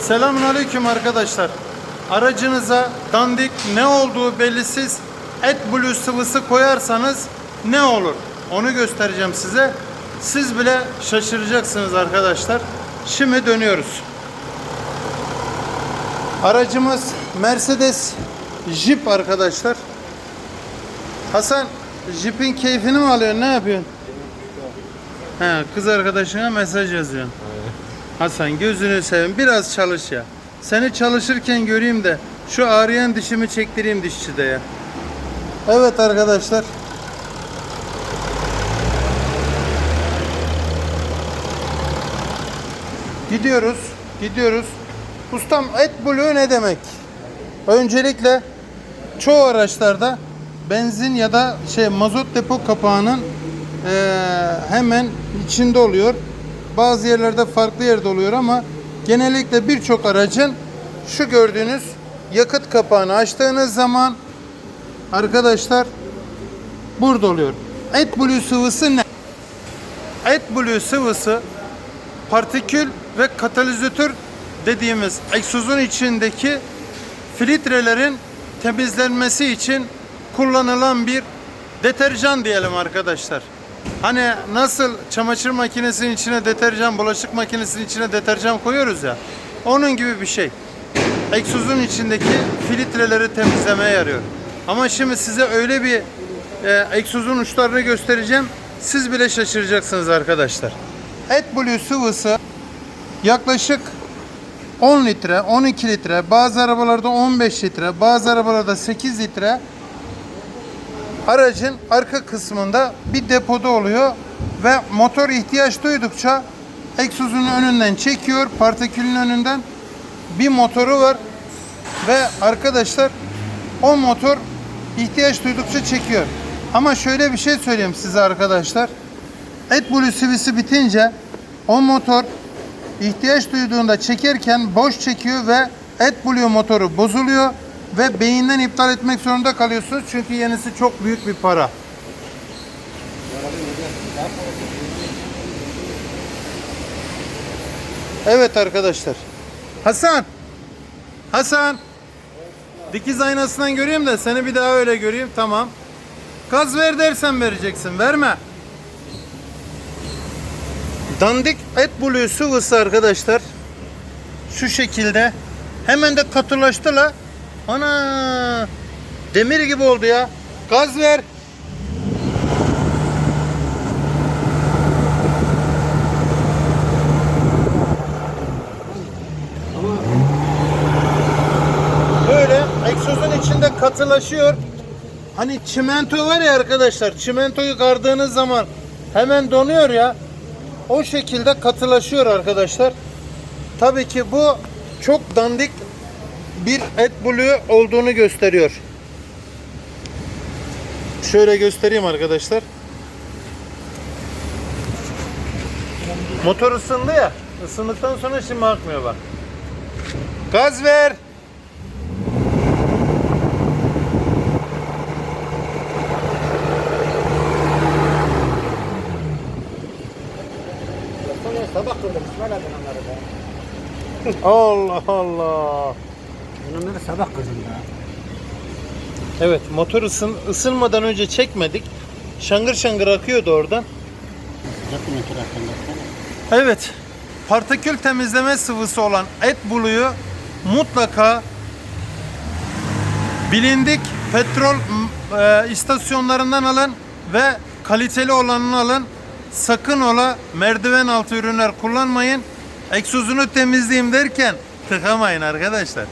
Selamun Aleyküm arkadaşlar. Aracınıza dandik ne olduğu bellisiz AdBlue sıvısı koyarsanız ne olur? Onu göstereceğim size. Siz bile şaşıracaksınız arkadaşlar. Şimdi dönüyoruz. Aracımız Mercedes Jeep arkadaşlar. Hasan Jeep'in keyfini mi alıyorsun? Ne yapıyorsun? He, kız arkadaşına mesaj yazıyorsun. Hasan gözünü seveyim biraz çalış ya. Seni çalışırken göreyim de şu ağrıyan dişimi çektireyim dişçide ya. Evet arkadaşlar. Gidiyoruz, gidiyoruz. Ustam AdBlue ne demek? Öncelikle çoğu araçlarda benzin ya da şey mazot depo kapağının eee, hemen içinde oluyor. Bazı yerlerde farklı yerde oluyor ama genellikle birçok aracın şu gördüğünüz yakıt kapağını açtığınız zaman arkadaşlar burada oluyor. AdBlue sıvısı ne? AdBlue sıvısı partikül ve katalizatör dediğimiz egzozun içindeki filtrelerin temizlenmesi için kullanılan bir deterjan diyelim arkadaşlar. Hani nasıl çamaşır makinesinin içine deterjan, bulaşık makinesinin içine deterjan koyuyoruz ya. Onun gibi bir şey. Egzozun içindeki filtreleri temizlemeye yarıyor. Ama şimdi size öyle bir e, egzozun uçlarını göstereceğim. Siz bile şaşıracaksınız arkadaşlar. AdBlue sıvısı yaklaşık 10 litre, 12 litre, bazı arabalarda 15 litre, bazı arabalarda 8 litre aracın arka kısmında bir depoda oluyor ve motor ihtiyaç duydukça egzozun önünden çekiyor, partikülün önünden bir motoru var ve arkadaşlar o motor ihtiyaç duydukça çekiyor. Ama şöyle bir şey söyleyeyim size arkadaşlar. AdBlue sıvısı bitince o motor ihtiyaç duyduğunda çekerken boş çekiyor ve AdBlue motoru bozuluyor ve beyinden iptal etmek zorunda kalıyorsunuz çünkü yenisi çok büyük bir para. Evet arkadaşlar. Hasan. Hasan. Dikiz aynasından göreyim de seni bir daha öyle göreyim. Tamam. Gaz ver dersen vereceksin. Verme. Dandik AdBlue sıvısı arkadaşlar. Şu şekilde. Hemen de katılaştı la. Ana. Demir gibi oldu ya. Gaz ver. Böyle egzozun içinde katılaşıyor. Hani çimento var ya arkadaşlar. Çimentoyu kardığınız zaman hemen donuyor ya. O şekilde katılaşıyor arkadaşlar. Tabii ki bu çok dandik bir AdBlue olduğunu gösteriyor. Şöyle göstereyim arkadaşlar. Motor ısındı ya. Isındıktan sonra şimdi akmıyor bak. Gaz ver. Sabah İsmail abi. Allah Allah. Sabah kırdım ya. Evet motor ısın, ısınmadan önce çekmedik. Şangır şangır akıyordu oradan. Zaten motor hakkında. Evet. Partikül temizleme sıvısı olan AdBlue'yu mutlaka bilindik petrol e, istasyonlarından alın ve kaliteli olanını alın. Sakın ola merdiven altı ürünler kullanmayın. Egzozunu temizleyeyim derken tıkamayın arkadaşlar.